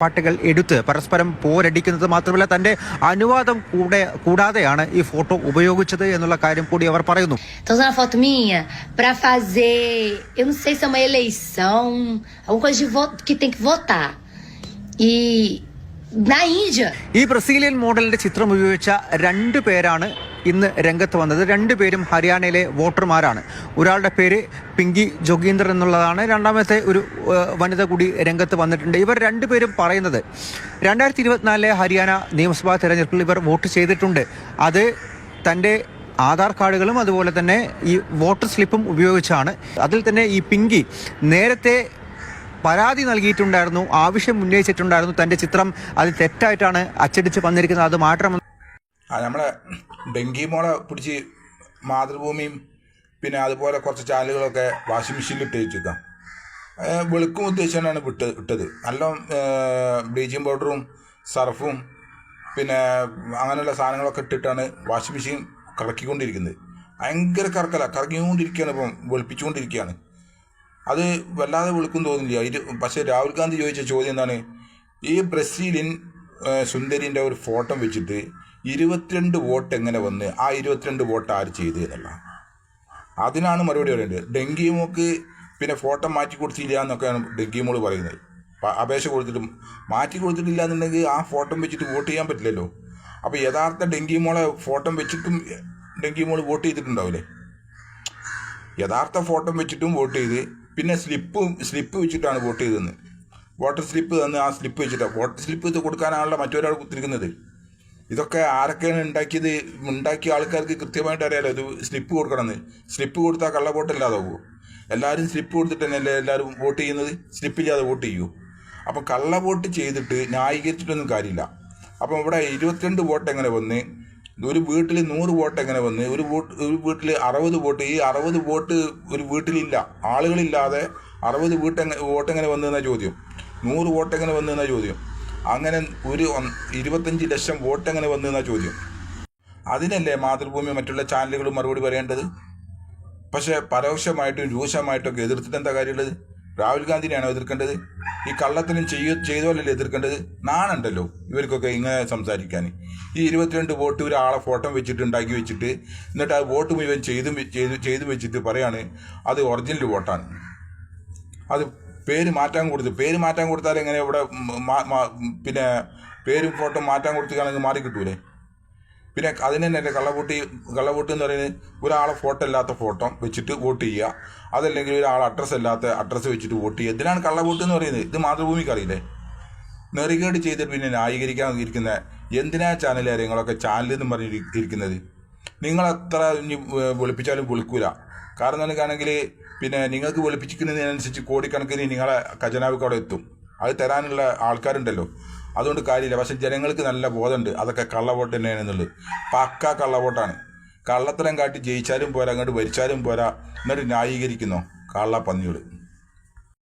പാട്ടുകൾ എടുത്ത് പരസ്പരം പോരടിക്കുന്നത് മാത്രമല്ല തന്റെ അനുവാദം കൂടെ കൂടാതെയാണ് ഈ ഫോട്ടോ ഉപയോഗിച്ചത് എന്നുള്ള കാര്യം കൂടി അവർ പറയുന്നു Estão usando a foto minha pra fazer. Eu não sei se é uma eleição, alguma coisa de voto que tem que votar. E na Índia, ഈ ബ്രസീലിയൻ മോഡലിന്റെ ചിത്രം ഉപയോഗിച്ച രണ്ടു പേരാണ് ഇന്ന് രംഗത്ത് വന്നത്. രണ്ടുപേരും ഹരിയാനയിലെ വോട്ടർമാരാണ്. ഒരാളുടെ പേര് പിങ്കി ജോഗീന്ദർ എന്നുള്ളതാണ്. രണ്ടാമത്തെ ഒരു വനിത കൂടി രംഗത്ത് വന്നിട്ടുണ്ട്. ഇവർ രണ്ടുപേരും പറയുന്നത് രണ്ടായിരത്തി ഇരുപത്തിനാലിലെ ഹരിയാന നിയമസഭാ തെരഞ്ഞെടുപ്പിൽ ഇവർ വോട്ട് ചെയ്തിട്ടുണ്ട്. അത് തന്റെ ആധാർ കാർഡുകളും അതുപോലെ തന്നെ ഈ വോട്ടർ സ്ലിപ്പും ഉപയോഗിച്ചാണ്. അതിൽ തന്നെ ഈ പിങ്കി നേരത്തെ പരാതി നൽകിയിട്ടുണ്ടായിരുന്നു ആവശ്യം ഉന്നയിച്ചിട്ടുണ്ടായിരുന്നു. തന്റെ ചിത്രം അത് തെറ്റായിട്ടാണ് അച്ചടിച്ച് വന്നിരിക്കുന്നത്. അത് മാറ്റണമെന്ന് ആ നമ്മളെ ഡെങ്കി മോളെ പിടിച്ച് മാതൃഭൂമിയും പിന്നെ അതുപോലെ കുറച്ച് ചാനലുകളൊക്കെ വാഷിംഗ് മെഷീനിൽ ഇട്ട് വെച്ചേക്കാം. വെളുക്കും ഉദ്ദേശിച്ചാണ് വിട്ട് ഇട്ടത്. നല്ല ബ്ലീച്ചിങ് പൗഡറും സർഫും പിന്നെ അങ്ങനെയുള്ള സാധനങ്ങളൊക്കെ ഇട്ടിട്ടാണ് വാഷിംഗ് മെഷീൻ കറക്കിക്കൊണ്ടിരിക്കുന്നത്. ഭയങ്കര കറക്കല. കറക്കിക്കൊണ്ടിരിക്കുകയാണ് ഇപ്പം. വെളുപ്പിച്ചുകൊണ്ടിരിക്കുകയാണ്. അത് വല്ലാതെ വെളുക്കും തോന്നില്ല. ഇത് പക്ഷേ രാഹുൽ ഗാന്ധി ചോദിച്ച ചോദ്യം എന്താണ്? ഈ ബ്രസീലിൻ സുന്ദരിന്റെ ഒരു ഫോട്ടോ വെച്ചിട്ട് ഇരുപത്തിരണ്ട് വോട്ട് എങ്ങനെ വന്ന് ആ ഇരുപത്തിരണ്ട് വോട്ട് ആര് ചെയ്ത് എന്നുള്ള. അതിനാണ് മറുപടി പറയേണ്ടത് ഡെങ്കി മോക്ക് പിന്നെ ഫോട്ടോ മാറ്റി കൊടുത്തില്ല എന്നൊക്കെയാണ് ഡെങ്കി മോൾ പറയുന്നത്. അപേക്ഷ കൊടുത്തിട്ടും മാറ്റി കൊടുത്തിട്ടില്ല എന്നുണ്ടെങ്കിൽ ആ ഫോട്ടോ വെച്ചിട്ട് വോട്ട് ചെയ്യാൻ പറ്റില്ലല്ലോ. അപ്പോൾ യഥാർത്ഥ ഡെങ്കി മോളെ ഫോട്ടോ വെച്ചിട്ടും ഡെങ്കി മോൾ വോട്ട് ചെയ്തിട്ടുണ്ടാവില്ലേ? യഥാർത്ഥ ഫോട്ടോ വെച്ചിട്ടും വോട്ട് ചെയ്ത് പിന്നെ സ്ലിപ്പ് സ്ലിപ്പ് വെച്ചിട്ടാണ് വോട്ട് ചെയ്തതെന്ന്. വോട്ടർ സ്ലിപ്പ് തന്ന് ആ സ്ലിപ്പ് വെച്ചിട്ടാണ് വോട്ടർ സ്ലിപ്പ് ഇത് കൊടുക്കാനാണല്ലോ മറ്റൊരാൾ കുത്തിരിക്കുന്നത്. ഇതൊക്കെ ആരൊക്കെയാണ് ഉണ്ടാക്കിയത്? ഉണ്ടാക്കിയ ആൾക്കാർക്ക് കൃത്യമായിട്ട് അറിയാലോ ഇത് സ്ലിപ്പ് കൊടുക്കണമെന്ന്. സ്ലിപ്പ് കൊടുത്താൽ കള്ള വോട്ടല്ലാതാവുമോ എല്ലാവരും സ്ലിപ്പ് കൊടുത്തിട്ട് തന്നെയല്ലേ എല്ലാവരും വോട്ട് ചെയ്യുന്നത്? സ്ലിപ്പില്ലാതെ വോട്ട് ചെയ്യൂ. അപ്പം കള്ള വോട്ട് ചെയ്തിട്ട് ന്യായീകരിച്ചിട്ടൊന്നും കാര്യമില്ല. അപ്പം ഇവിടെ ഇരുപത്തിരണ്ട് വോട്ട് എങ്ങനെ വന്ന്? ഒരു വീട്ടിൽ നൂറ് വോട്ട് എങ്ങനെ വന്ന്? ഒരു വോട്ട് ഒരു വീട്ടിൽ അറുപത് വോട്ട്. ഈ അറുപത് വോട്ട് ഒരു വീട്ടിലില്ല. ആളുകളില്ലാതെ അറുപത് വീട്ട് വോട്ട് എങ്ങനെ വന്നതെന്ന ചോദ്യം. നൂറ് വോട്ട് എങ്ങനെ വന്നു എന്ന ചോദ്യം. അങ്ങനെ ഒരു ഇരുപത്തഞ്ച് ലക്ഷം വോട്ട് എങ്ങനെ വന്നു എന്ന ചോദ്യം. അതിനല്ലേ മാതൃഭൂമി മറ്റുള്ള ചാനലുകളും മറുപടി പറയേണ്ടത്? പക്ഷേ പരോക്ഷമായിട്ടും രൂക്ഷമായിട്ടും ഒക്കെ എതിർത്തിട്ട് എന്താ കാര്യമുള്ളത്? രാഹുൽ ഗാന്ധിനെയാണോ എതിർക്കേണ്ടത്? ഈ കള്ളത്തിനും ചെയ്യോ ചെയ്തോലല്ലേ എതിർക്കേണ്ടത്? നാണുണ്ടല്ലോ ഇവർക്കൊക്കെ ഇങ്ങനെ സംസാരിക്കാൻ. ഈ ഇരുപത്തിരണ്ട് വോട്ട് ഒരാളെ ഫോട്ടോ വെച്ചിട്ട് ഉണ്ടാക്കി വെച്ചിട്ട് എന്നിട്ട് ആ വോട്ട് മുഴുവൻ ചെയ്തും ചെയ്തു ചെയ്തു വെച്ചിട്ട് പറയാണ് അത് ഒറിജിനൽ വോട്ടാണ്. അത് പേര് മാറ്റാൻ കൊടുത്തു പേര് മാറ്റാൻ കൊടുത്താൽ എങ്ങനെ ഇവിടെ പിന്നെ പേരും ഫോട്ടോ മാറ്റാൻ കൊടുത്തുകയാണെങ്കിൽ മാറി കിട്ടൂലേ? പിന്നെ അതിന് തന്നെ എന്റെ കള്ളവോട്ട് കള്ളവോട്ട് എന്ന് പറയുന്നത് ഒരാളെ ഫോട്ടോ ഇല്ലാത്ത ഫോട്ടോ വെച്ചിട്ട് വോട്ട് ചെയ്യുക. അതല്ലെങ്കിൽ ഒരാൾ അഡ്രസ്സ് ഇല്ലാത്ത അഡ്രസ്സ് വെച്ചിട്ട് വോട്ട് ചെയ്യുക. ഇതിനാണ് കള്ളവോട്ട് എന്ന് പറയുന്നത്. ഇത് മാതൃഭൂമിക്ക് അറിയില്ലേ? നെറികേട് ചെയ്തിട്ട് പിന്നെ ന്യായീകരിക്കാൻ ഇരിക്കുന്ന എന്തിനാ ചാനൽ കാര്യങ്ങളൊക്കെ ചാനൽ എന്ന് പറഞ്ഞ് ഇരി- ഇരിക്കുന്നത്? നിങ്ങൾ എത്ര വെളുപ്പിച്ചാലും വെളുക്കൂല. കാരണം എന്താണെങ്കിൽ പിന്നെ നിങ്ങൾക്ക് വെളുപ്പിക്കുന്നതിനനുസരിച്ച് കോടിക്കണക്കിന് നിങ്ങളെ ഖജനാവിക്ക് അവിടെ എത്തും. അത് തരാനുള്ള ആൾക്കാരുണ്ടല്ലോ. അതുകൊണ്ട് കാര്യമില്ല. പക്ഷെ ജനങ്ങൾക്ക് നല്ല ബോധമുണ്ട്. അതൊക്കെ കള്ളവോട്ട് തന്നെയാണെന്നുള്ളത്. പക്ക കള്ളവോട്ടാണ്. കള്ളത്തരം കാട്ടി ജയിച്ചാലും പോരാ അങ്ങോട്ട് ഭരിച്ചാലും പോരാ എന്നിട്ട് ന്യായീകരിക്കുന്നോ? കള്ള പന്നിയോട്